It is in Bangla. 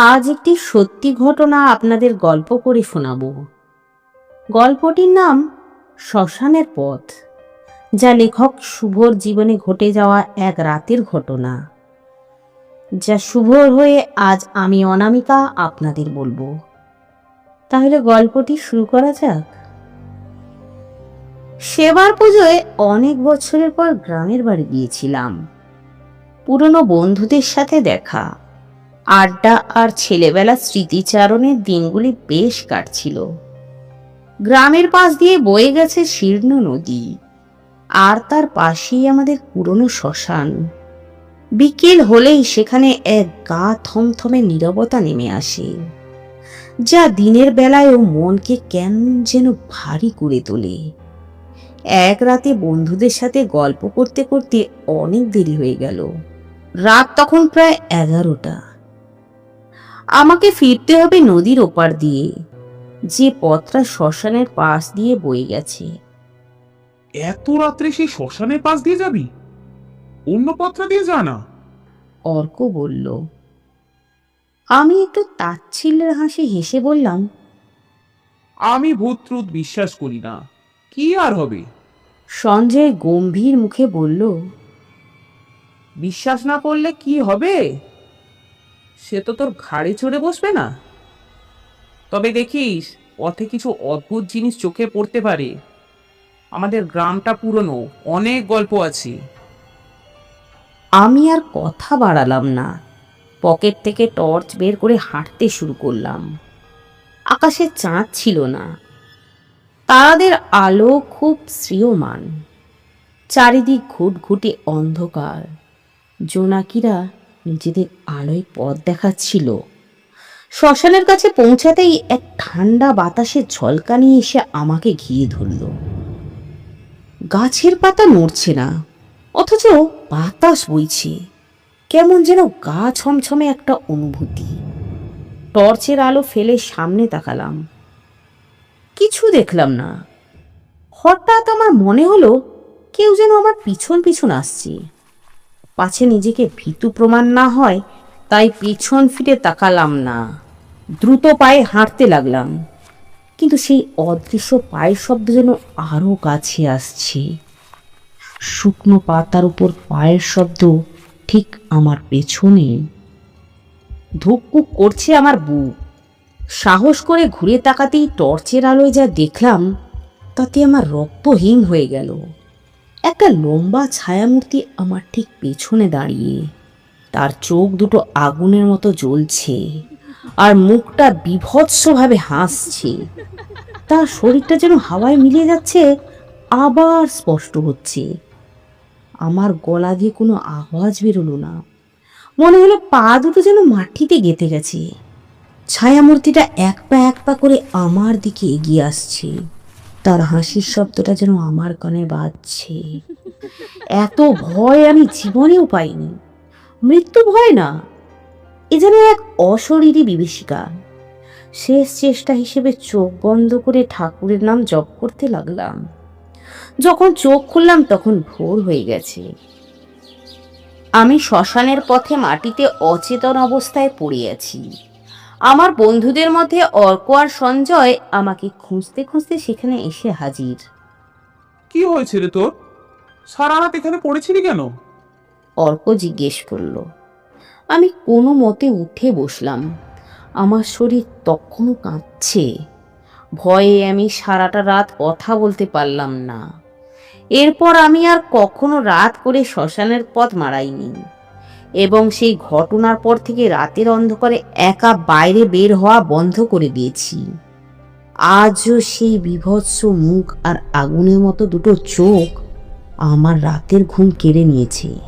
আজ একটি সত্যি ঘটনা আপনাদের গল্প করে শোনাব। গল্পটির নাম শ্মশানের পথ, যা লেখক শুভর জীবনে ঘটে যাওয়া এক রাতের ঘটনা, যা শুভর হয়ে আজ আমি অনামিকা আপনাদের বলব। তাহলে গল্পটি শুরু করা যাক। সেবার পুজোয় অনেক বছরের পর গ্রামের বাড়ি গিয়েছিলাম। পুরনো বন্ধুদের সাথে দেখা আড্ডা আর ছেলেবেলার স্মৃতিচারণের দিনগুলি বেশ কাটছিল। গ্রামের পাশ দিয়ে বয়ে গেছে শীর্ণ নদী, আর তার পাশেই আমাদের পুরনো শ্মশান। বিকেল হলেই সেখানে এক গা থমথমে নীরবতা নেমে আসে, যা দিনের বেলায়ও মনকে কেন যেন ভারী করে তোলে। এক রাতে বন্ধুদের সাথে গল্প করতে করতে অনেক দেরি হয়ে গেল। রাত তখন প্রায় এগারোটা। আমাকে ফিরতে হবে নদীর ওপার দিয়ে। যে পথটা শ্মশানের পাশ দিয়ে বয়ে গেছে। এত রাত্রে সেই শ্মশানের পাশ দিয়ে যাবি? অন্য পথটা দিয়ে যা না। অর্ক বলল আমি একটু তাচ্ছিল্যের হাসি হেসে বললাম আমি ভূত ট্রুত বিশ্বাস করি না। কি আর হবে? সঞ্জয় গম্ভীর মুখে বলল বিশ্বাস না করলে কি হবে? সে তো তোর ঘাড়ে চড়ে বসবে না? তবে দেখিস, পথে কিছু অদ্ভুত জিনিস চোখে পড়তে পারে। আমাদের গ্রামটা পুরনো, অনেক গল্প আছে। আমি আর কথা বাড়ালাম না। পকেট থেকে টর্চ বের করে হাঁটতে শুরু করলাম। আকাশে চাঁদ ছিল না। তারাদের আলো খুব শ্রিয়মান। চারিদিক ঘুটঘুটে অন্ধকার। জোনাকিরা নিজেদের আলোয় পথ দেখাচ্ছিল। শ্মশানের কাছে পৌঁছাতেই এক ঠান্ডা বাতাসের ঝলকানি এসে আমাকে ঘিরে ধরল। গাছের পাতা নড়ছে না, অথচ বাতাস বইছে। কেমন যেন গা ছমছমে একটা অনুভূতি। টর্চের আলো ফেলে সামনে তাকালাম। কিছু দেখলাম না। হঠাৎ আমার মনে হলো কেউ যেন আমার পিছন পিছন আসছে। পাছে নিজেকে ভীতু প্রমাণ না হয়, তাই পিছন ফিরে তাকালাম না। দ্রুত পায়ে হাঁটতে লাগলাম। কিন্তু সেই অদৃশ্য পায়ের শব্দ যেন আরও কাছে আসছে। শুকনো পাতার উপর পায়ের শব্দ ঠিক আমার পেছনে। ধুকপুক করছে আমার বুক। সাহস করে ঘুরে তাকাতেই টর্চের আলোয় যা দেখলাম, তাতে আমার রক্ত হয়ে গেল। একটা লম্বা ছায়ামূর্তি আমার ঠিক পেছনে দাঁড়িয়ে। তার চোখ দুটো আগুনের মতো জ্বলছে আর মুখটা বিভৎসভাবে হাসছে। তার শরীরটা যেন হাওয়ায় মিলিয়ে যাচ্ছে, আবার স্পষ্ট হচ্ছে। আমার গলা দিয়ে কোনো আওয়াজ বেরোলো না। মনে হলো পা দুটো যেন মাটিতে গেঁথে গেছে। ছায়ামূর্তিটা এক পা এক পা করে আমার দিকে এগিয়ে আসছে। তার হাসির শব্দটা যেন আমার কানে বাজছে। এত ভয় আমি জীবনেও পাইনি। মৃত্যু ভয় না, এ যেন এক অশরীরী বিভীষিকা। শেষ চেষ্টা হিসেবে চোখ বন্ধ করে ঠাকুরের নাম জপ করতে লাগলাম। যখন চোখ খুললাম তখন ভোর হয়ে গেছে। আমি শ্মশানের পথে মাটিতে অচেতন অবস্থায় পড়ে আছি। আমার বন্ধুদের মধ্যে অর্ক আর সঞ্জয় আমাকে খুঁজতে খুঁজতে সেখানে এসে হাজির। কি হয়েছে রে তোর? সারা রাত এখানে পড়েছিলি কেন? অর্ক জিজ্ঞেস করল আমি কোনো মতে উঠে বসলাম। আমার শরীর তখনও কাঁপছে। ভয়ে আমি সারাটা রাত কথা বলতে পারলাম না। এরপর আমি আর কখনো রাত করে শ্মশানের পথ মারাইনি। এবং সেই ঘটনার পর থেকে রাতের অন্ধকারে একা বাইরে বের হওয়া বন্ধ করে দিয়েছি। আজও সেই বিভৎস মুখ আর আগুনের মতো দুটো চোখ আমার রাতের ঘুম কেড়ে নিয়েছে।